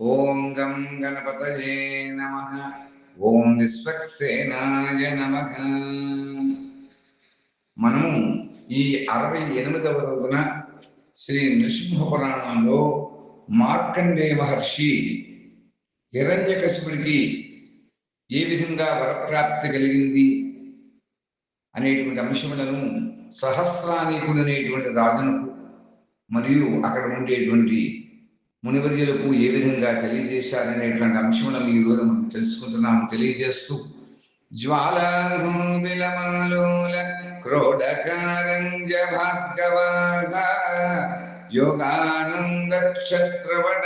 ఓం గం గణపతయే నమ. ఓం విశ్వక్సేనాయ నమ. మనము ఈ అరవై ఎనిమిదవ రోజున శ్రీ నృసింహ పురాణంలో మార్కండే మహర్షి హిరణ్యకశిపుడికి ఏ విధంగా వరప్రాప్తి కలిగింది అనేటువంటి అంశములను సహస్రానీకుడు అనేటువంటి రాజునకు మరియు అక్కడ ఉండేటువంటి మునివర్యులకు ఏ విధంగా తెలియజేశారనేటువంటి అంశములను ఈ రోజు మనం తెలుసుకుంటున్నాం తెలియజేస్తూ జ్వాలాలోల క్రోడకారంజ భాగవాద యోగానంద క్షత్రవట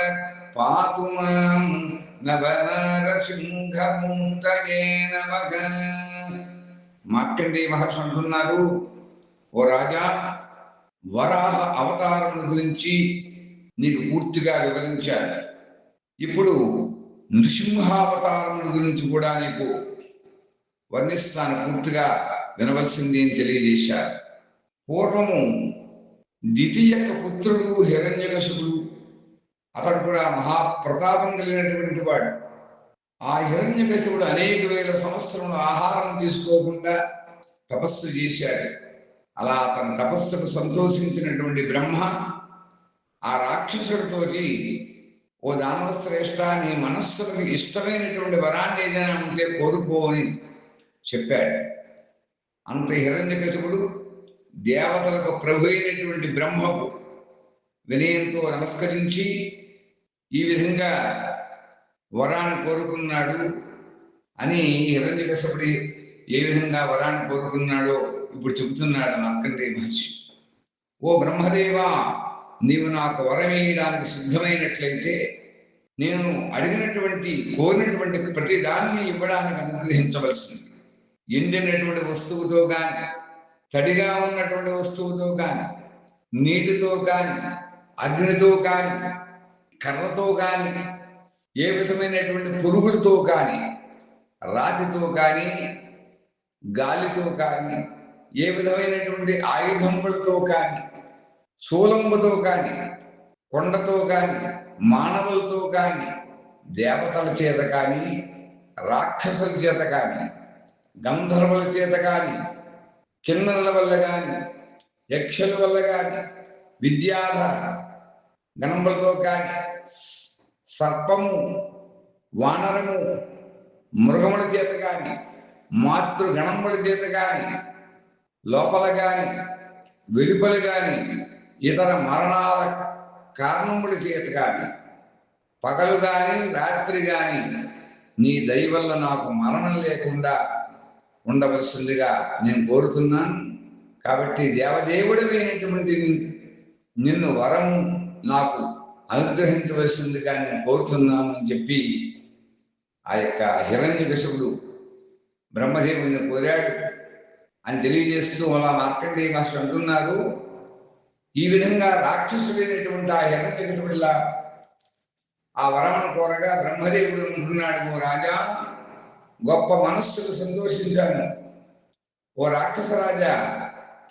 పాతు మాం నవనారసింహమూర్తయే నమః. మార్కండే మహర్షి అంటున్నారు ఓ రాజా వరాహ అవతారం గురించి నీకు పూర్తిగా వివరించాను. ఇప్పుడు నృసింహావతారముల గురించి కూడా నీకు వర్ణిస్తాను పూర్తిగా వినవలసింది అని తెలియజేశారు. పూర్వము ద్వితీయ పుత్రుడు హిరణ్యకశుడు అతడు కూడా మహాప్రతాపం కలిగినటువంటి వాడు. ఆ హిరణ్యకశివుడు అనేక వేల సంవత్సరములు ఆహారం తీసుకోకుండా తపస్సు చేశాడు. అలా తన తపస్సుకు సంతోషించినటువంటి బ్రహ్మ ఆ రాక్షసుడితోటి ఓ దానవశ్రేష్ట నీ మనస్సుకు ఇష్టమైనటువంటి వరాన్ని ఏదైనా ఉంటే కోరుకో అని చెప్పాడు. అంత హిరణ్యకశుడు దేవతలకు ప్రభు అయినటువంటి బ్రహ్మకు వినయంతో నమస్కరించి ఈ విధంగా వరాన్ని కోరుకున్నాడు అని హిరణ్యకశపుడి ఏ విధంగా వరాన్ని కోరుకున్నాడో ఇప్పుడు చెబుతున్నాడు మార్కండే మహర్షి. ఓ బ్రహ్మదేవా నీవు నాకు వరం వేయడానికి సిద్ధమైనట్లయితే నేను అడిగినటువంటి కోరినటువంటి ప్రతి దాన్ని ఇవ్వడానికి అనుగ్రహించవలసింది. ఎండినటువంటి వస్తువుతో కానీ తడిగా ఉన్నటువంటి వస్తువుతో కానీ నీటితో కానీ అగ్నితో కానీ కర్రతో కానీ ఏ విధమైనటువంటి పురుగులతో కానీ రాతితో కానీ గాలితో కానీ ఏ విధమైనటువంటి ఆయుధములతో కానీ శూలంబతో కానీ కొండతో కానీ మానవులతో కానీ దేవతల చేత కానీ రాక్షసుల చేత కానీ గంధర్వుల చేత కానీ కిన్నరుల వల్ల కానీ యక్షుల వల్ల కానీ విద్యాధర గణములతో కానీ సర్పము వానరము మృగముల చేత కానీ మాతృగణముల చేత కానీ లోపల కానీ వెలుపల కానీ ఇతర మరణాల కారణముల చేత కానీ పగలు కానీ రాత్రి కానీ నీ దయవల్ల నాకు మరణం లేకుండా ఉండవలసిందిగా నేను కోరుతున్నాను. కాబట్టి దేవదేవుడమైనటువంటి నిన్ను వరం నాకు అనుగ్రహించవలసిందిగా నేను కోరుతున్నాను అని చెప్పి ఆ యొక్క హిరణ్య విషుడు బ్రహ్మదేవుడిని కోరాడు. అని తెలియజేస్తూ అలా మార్కండేయ మాస్టర్ అంటున్నారు. ఈ విధంగా రాక్షసుడైనటువంటి ఆ హిరణ్యకశిపుడిలా ఆ వరమను కోరగా బ్రహ్మదేవుడు ఉంటున్నాడు ఓ రాజా గొప్ప మనస్సుకు సంతోషించాను. ఓ రాక్షస రాజా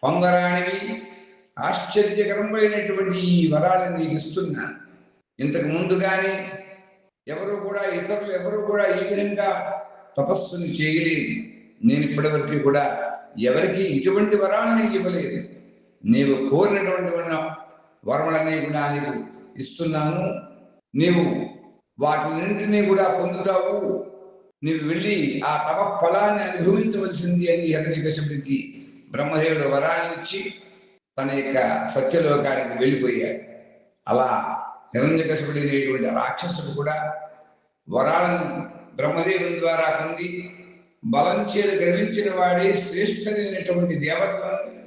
పొంగరాణివి ఆశ్చర్యకరమైనటువంటి ఈ వరాలను నీకు ఇస్తున్నా. ఇంతకు ముందు కానీ ఎవరు కూడా ఇతరులు ఎవరు కూడా ఈ విధంగా తపస్సుని చేయలేదు. నేను ఇప్పటివరకు కూడా ఎవరికి ఇటువంటి వరాన్ని ఇవ్వలేదు. నీవు కోరినటువంటి వరములన్నీ కూడా నీకు ఇస్తున్నాను నీవు వాటినింటినీ కూడా పొందుతావు. నీవు వెళ్ళి ఆ తమ ఫలాన్ని అనుభవించవలసింది అని హిరణ్యకశపుడికి బ్రహ్మదేవుడు వరాన్ని ఇచ్చి తన యొక్క సత్యలోకానికి వెళ్ళిపోయాడు. అలా హిరణ్యకశపుడి అనేటువంటి రాక్షసుడు కూడా వరాలను బ్రహ్మదేవుని ద్వారా పొంది బలం చేత గర్వించిన వాడే శ్రేష్ఠమైనటువంటి దేవతలను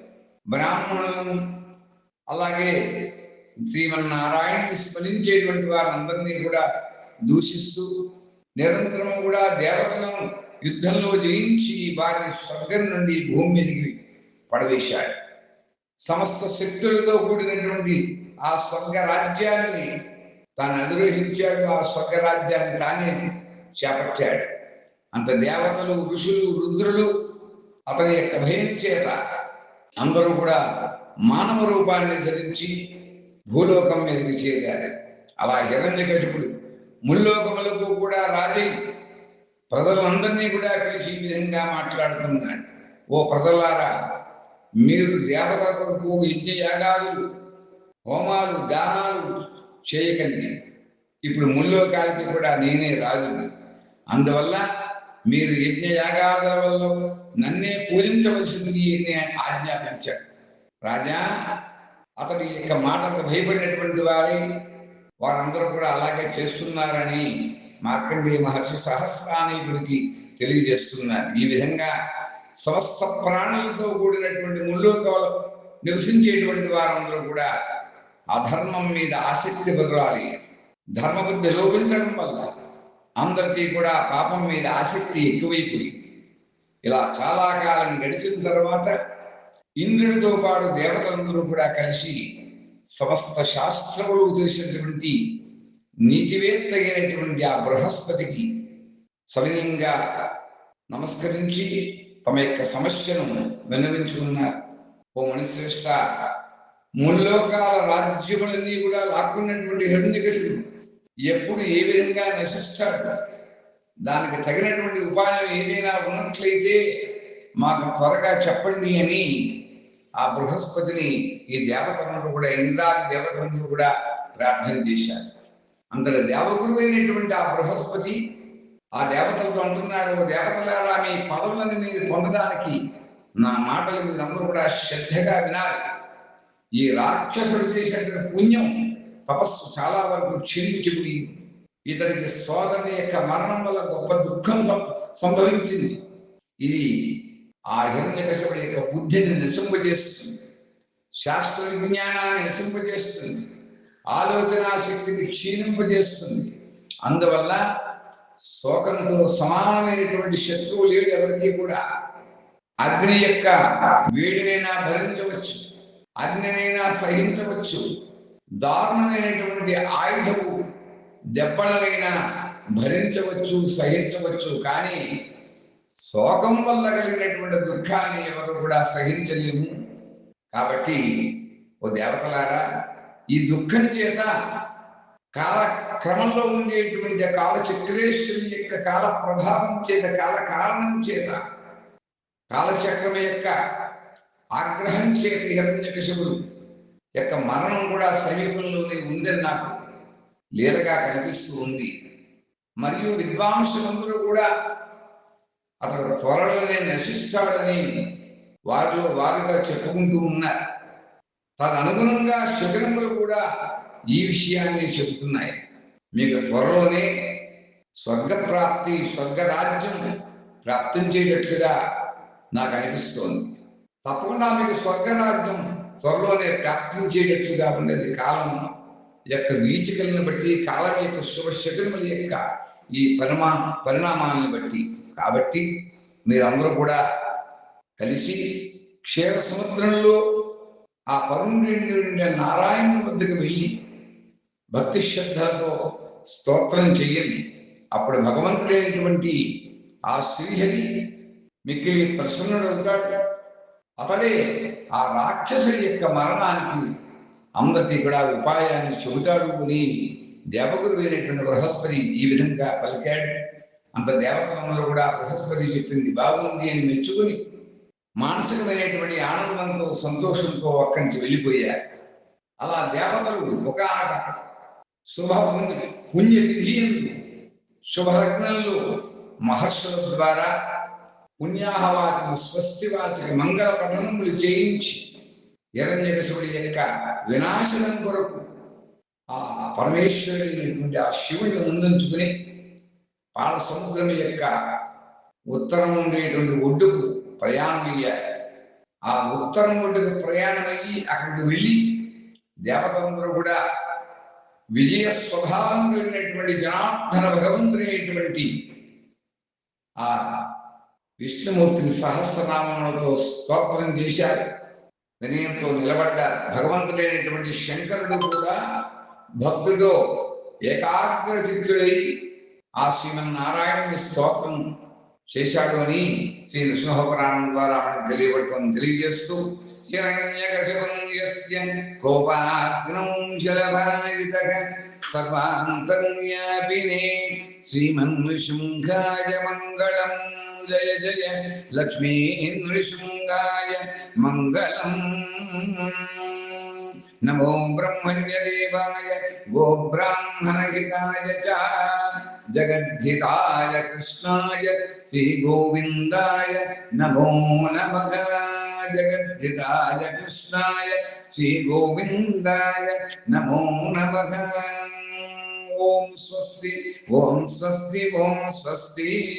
బ్రాహ్మణులను అలాగే శ్రీమన్నారాయణుని స్మరించేటువంటి వారందరినీ కూడా దూషిస్తూ నిరంతరం కూడా దేవతలను యుద్ధంలో జయించి వారి స్వర్గం నుండి భూమి మీదకి పడవేశాడు సమస్త శక్తులతో కూడినటువంటి ఆ స్వర్గ రాజ్యాన్ని తాను అధిరోహించాడు. ఆ స్వర్గ రాజ్యాన్ని తానే చేపట్టాడు. అంత దేవతలు ఋషులు రుద్రులు అతని యొక్క భయం చేత అందరూ కూడా మానవ రూపాన్ని ధరించి భూలోకం మీదకి చేరారు. అలా హిరణ్యకశిపుడు ముల్లోకములకు కూడా రాలి ప్రజలందరినీ కూడా కలిసి ఈ విధంగా మాట్లాడుతున్నాడు. ఓ ప్రజలారా మీరు దేవత కొరకు యజ్ఞ యాగాలు హోమాలు దానాలు చేయకండి. ఇప్పుడు ముల్లోకాలకి కూడా నేనే రాజు అందువల్ల మీరు యజ్ఞ యాగాదుల వల్ల నన్నే పూజించవలసింది నేను ఆజ్ఞాపించాడు. రాజా అతడి యొక్క మాటకు భయపడినటువంటి వారి వారందరూ కూడా అలాగే చేస్తున్నారని మార్కండేయ మహర్షి సహస్రానీకుడికి తెలియజేస్తున్నారు. ఈ విధంగా సమస్త ప్రాణులతో కూడినటువంటి ముల్లోకాలు నివసించేటువంటి వారందరూ కూడా అధర్మం మీద ఆసక్తి పెరగాలి ధర్మబుద్ధి లోపించడం వల్ల అందరికీ కూడా పాపం మీద ఆసక్తి ఎక్కువైపోయి. ఇలా చాలా కాలం గడిచిన తర్వాత ఇంద్రుడితో పాటు దేవతలందరూ కూడా కలిసి సమస్త శాస్త్రములు తెలిసినటువంటి నీతివేత్త అయినటువంటి ఆ బృహస్పతికి సవినయంగా నమస్కరించి తమ యొక్క సమస్యను విన్నవించుకున్నారు ఓ మనిశ్రేష్ట ముల్లోకాల రాజ్యములన్నీ కూడా లాక్కున్నటువంటి హిరణ్యకశుడు ఎప్పుడు ఏ విధంగా నశిస్తాడు దానికి తగినటువంటి ఉపాయం ఏదైనా ఉన్నట్లయితే మాకు త్వరగా చెప్పండి అని ఆ బృహస్పతిని ఈ దేవతలందరూ కూడా ఇంద్రాది దేవతలందరూ కూడా ప్రార్థన చేశారు. అందరి దేవగురువైనటువంటి ఆ బృహస్పతి ఆ దేవతలతో అంటున్నాడు దేవతలారా మీ పదవులను మీరు పొందడానికి నా మాటలు మీరందరూ కూడా శ్రద్ధగా వినాలి. ఈ రాక్షసుడు చేసినటువంటి పుణ్యం తపస్సు చాలా వరకు క్షీణించిపోయి ఇతనికి సోదరుని యొక్క మరణం వల్ల గొప్ప దుఃఖం సం- సంభవించింది. ఇది ఆ హిరణ్యకశపుడి యొక్క బుద్ధిని నశింపజేస్తుంది. శాస్త్ర విజ్ఞానాన్ని నశింపజేస్తుంది. ఆలోచన శక్తిని క్షీణింపజేస్తుంది. అందువల్ల శోకంతో సమానమైనటువంటి శత్రువు లేడు ఎవరికి కూడా. అగ్ని యొక్క వేడినైనా భరించవచ్చు. అగ్నినైనా సహించవచ్చు. దారుణమైనటువంటి ఆయుధము దెబ్బలైనా భరించవచ్చు సహించవచ్చు. కానీ శోకం వల్ల కలిగినటువంటి దుఃఖాన్ని ఎవరు కూడా సహించలేము. కాబట్టి ఓ దేవతలారా ఈ దుఃఖం చేత కాల క్రమంలో ఉండేటువంటి కాల చక్రేశ్వరి యొక్క కాల ప్రభావం చేత కాల కారణం చేత కాలచక్రం యొక్క ఆగ్రహం చేత హిరణ్యకశిపుడు యొక్క మరణం కూడా సమీపంలోనే ఉందని నాకు లేదగా కనిపిస్తూ ఉంది. మరియు విద్వాంసులందరూ కూడా అతడు త్వరలోనే నశిస్తాడని వారిలో వారుగా చెప్పుకుంటూ ఉన్నారు. తదనుగుణంగా శిఖరములు కూడా ఈ విషయాన్ని చెబుతున్నాయి. మీకు త్వరలోనే స్వర్గ ప్రాప్తి స్వర్గ రాజ్యం ప్రాప్తించేటట్లుగా నాకు అనిపిస్తోంది. తప్పకుండా మీకు స్వర్గరాజ్యం త్వరలోనే ప్రాప్తించేటట్లుగా ఉండేది. కాలం యొక్క వీచికలను బట్టి కాలం యొక్క శుభ యొక్క ఈ పరిమా పరిణామాలను బట్టి. కాబట్టి మీరందరూ కూడా కలిసి క్షీర సముద్రంలో ఆ పరుణుడి నారాయణ వద్దకు వెళ్ళి భక్తి శ్రద్ధలతో స్తోత్రం చెయ్యండి అప్పుడు భగవంతుడైనటువంటి ఆ శ్రీహరి మిక్కిలి ప్రసన్నుడవుతాడు. అతడే ఆ రాక్షసుడి యొక్క మరణానికి అందరికీ కూడా ఉపాయాన్ని చెబుతాడు అని దేవగురువైనటువంటి బృహస్పతి ఈ విధంగా పలికాడు. అంత దేవతలందరూ కూడా బృహస్పతి చెప్పింది బాగుంది అని మెచ్చుకుని మానసికమైనటువంటి ఆనందంతో సంతోషంతో అక్కడి నుంచి వెళ్ళిపోయారు. అలా దేవతలు ఒక శుభ పుణ్య పుణ్యతిథి శుభలగ్నంలో మహర్షుల ద్వారా పుణ్యాహవాచక స్వస్తివాచక మంగళ పఠనములు చేయించి హిరణ్యకశుడి యొక్క వినాశనం కొరకు ఆ పరమేశ్వరుడైనటువంటి ఆ శివుడిని ముందుంచుకుని పాల సముద్రం యొక్క ఉత్తరం ఉండేటువంటి ఒడ్డుకు ప్రయాణం అయ్యారు ఆ ఉత్తరం ఒడ్డుకు ప్రయాణం అయ్యి అక్కడికి వెళ్ళి దేవతలందరూ కూడా విజయ స్వభావం కలిగినటువంటి జనార్దన భగవంతుడైనటువంటి ఆ విష్ణుమూర్తిని సహస్రనామములతో స్తోత్రం చేశారు. వినయంతో నిలబడ్డారు. భగవంతుడైనటువంటి శంకరుడు కూడా భక్తుడితో ఏకాగ్ర చిత్తుడై ఆ శ్రీమన్నారాయణుని స్తోత్రం చేశాడు అని శ్రీ నృసింహపురాణం ద్వారా మనకు తెలియబడుతుంది. తెలియజేస్తూ హిరణ్యకశిపం యస్య సర్వాంతర్యాపినే మంగళం. जय जय। लक्ष्मी इन्द्रशृङ्गाय मङ्गलम् नमो ब्रह्मण्यदेवाय गोब्राह्मणहिताय च। जगद्धिताय कृष्णाय श्रीगोविन्दाय नमो नमः। जगद्धिताय कृष्णाय श्रीगोविन्दाय नमो नमः। ॐ स्वस्ति ॐ स्वस्ति ॐ स्वस्ति।